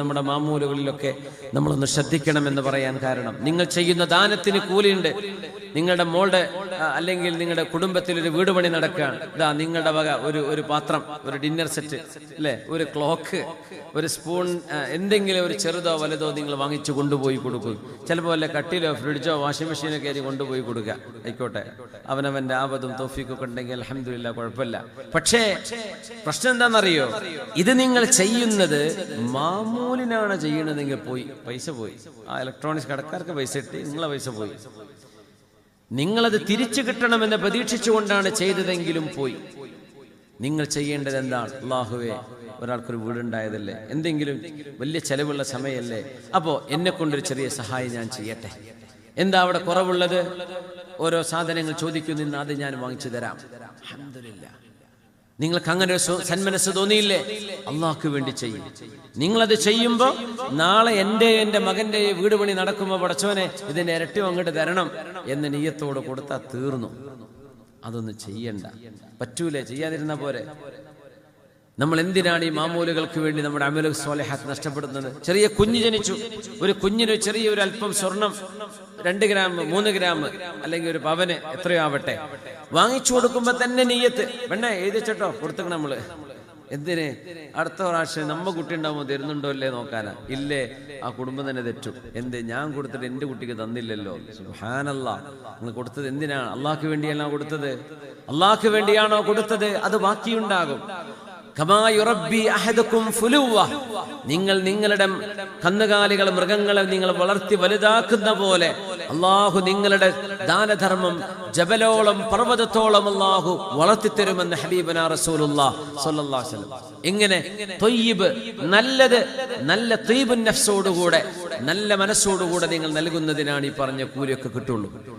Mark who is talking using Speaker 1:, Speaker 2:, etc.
Speaker 1: നമ്മുടെ മാമൂലുകളിലൊക്കെ നമ്മളൊന്ന് ശ്രദ്ധിക്കണമെന്ന് പറയാൻ കാരണം. നിങ്ങൾ ചെയ്യുന്ന ദാനത്തിന് കൂലിയുണ്ട്. നിങ്ങളുടെ മോളുടെ അല്ലെങ്കിൽ നിങ്ങളുടെ കുടുംബത്തിൽ ഒരു വീട് പണി നടക്കുകയാണ് ഇതാ നിങ്ങളുടെ വക ഒരു ഒരു പാത്രം ഒരു ഡിന്നർ സെറ്റ് അല്ലേ ഒരു ക്ലോക്ക് ഒരു സ്പൂൺ എന്തെങ്കിലും ഒരു ചെറുതോ വലുതോ നിങ്ങൾ വാങ്ങിച്ചു കൊണ്ടുപോയി കൊടുക്കും. ചിലപ്പോൾ വല്ല കട്ടിലോ ഫ്രിഡ്ജോ വാഷിംഗ് മെഷീനോ കയറി കൊണ്ടുപോയി കൊടുക്കുക ആയിക്കോട്ടെ. അവനവന്റെ ആപതും തോഫിക്കൊക്കെ ഉണ്ടെങ്കിൽ അലഹമില്ല കുഴപ്പമില്ല. പക്ഷേ പ്രശ്നം എന്താണെന്നറിയോ? ഇത് നിങ്ങൾ ചെയ്യുന്നത് മാമൂലിനാണ് ചെയ്യണതെങ്കിൽ പോയി പൈസ പോയി. ആ ഇലക്ട്രോണിക്സ് കടക്കാർക്ക് പൈസ കിട്ടി നിങ്ങളെ പൈസ പോയി. നിങ്ങളത് തിരിച്ചു കിട്ടണമെന്ന് പ്രതീക്ഷിച്ചുകൊണ്ടാണ് ചെയ്തതെങ്കിലും പോയി. നിങ്ങൾ ചെയ്യേണ്ടത് എന്താണ് അള്ളാഹുവേ ഒരാൾക്കൊരു വീടുണ്ടായതല്ലേ? എന്തെങ്കിലും വലിയ ചെലവുള്ള സമയമല്ലേ? അപ്പോ എന്നെ കൊണ്ടൊരു ചെറിയ സഹായം ഞാൻ ചെയ്യട്ടെ. എന്താ അവിടെ കുറവുള്ളത്? ഓരോ സാധനങ്ങൾ ചോദിക്കുന്നു അത് ഞാൻ വാങ്ങിച്ചു തരാം. നിങ്ങൾക്ക് അങ്ങനെ സന്മനസ് തോന്നിയില്ലേ? അള്ളാഹ്ക്ക് വേണ്ടി ചെയ്യും. നിങ്ങളത് ചെയ്യുമ്പോൾ നാളെ എന്റെ എന്റെ മകന്റെ വീട് പണി നടക്കുമ്പോൾ പടച്ചവനെ ഇതിന്റെ ഇരട്ടി അങ്ങോട്ട് തരണം എന്ന് നീയത്തോട് കൊടുത്താൽ തീർന്നു. അതൊന്നും ചെയ്യണ്ട. പറ്റൂലേ? ചെയ്യാതിരുന്ന പോരെ? നമ്മൾ എന്തിനാണ് ഈ മാമൂലുകൾക്ക് വേണ്ടി നമ്മുടെ അമലു സ്വാലിഹാത്ത് നഷ്ടപ്പെടുന്നത്? ചെറിയ കുഞ്ഞ് ജനിച്ചു. ഒരു കുഞ്ഞിന് ചെറിയ ഒരു അല്പം സ്വർണം രണ്ട് ഗ്രാം മൂന്ന് ഗ്രാം അല്ലെങ്കിൽ ഒരു പവന് എത്രയോ ആവട്ടെ. വാങ്ങിച്ചു കൊടുക്കുമ്പോ തന്നെ നെയ്യത്ത്. വേണ്ട എഴുതിച്ചട്ടോ കൊടുത്തക്കണം നമ്മൾ. എന്തിന്? അടുത്ത പ്രാവശ്യം നമ്മ കുട്ടി ഉണ്ടാവുമ്പോൾ തരുന്നുണ്ടോ അല്ലേ നോക്കാനാ? ഇല്ലേ. ആ കുടുംബം തന്നെ തെറ്റു. എന്ത്? ഞാൻ കൊടുത്തിട്ട് എന്റെ കുട്ടിക്ക് തന്നില്ലല്ലോ. സുഹാനല്ല നിങ്ങൾ കൊടുത്തത് എന്തിനാണ് അള്ളാഹ്ക്ക് വേണ്ടിയല്ല കൊടുത്തത്. അള്ളാഹ്ക്ക് വേണ്ടിയാണോ കൊടുത്തത്? അത് ബാക്കിയുണ്ടാകും. നിങ്ങൾ നിങ്ങളുടെ കന്നുകാലികൾ മൃഗങ്ങളെ നിങ്ങൾ വളർത്തി വലുതാക്കുന്ന പോലെ അള്ളാഹു നിങ്ങളുടെ ദാനധർമ്മം ജബലോളം പർവതത്തോളം അള്ളാഹു വളർത്തിത്തരുമെന്ന് ഹബീബന ഇങ്ങനെ തൊയ്യബ് നല്ലത് നല്ല തൊയ്ബുൻ നഫ്സോടുകൂടെ നല്ല മനസ്സോടുകൂടെ നിങ്ങൾ നൽകുന്നതിനാണ് ഈ പറഞ്ഞ കൂലിയൊക്കെ കിട്ടുള്ളൂ.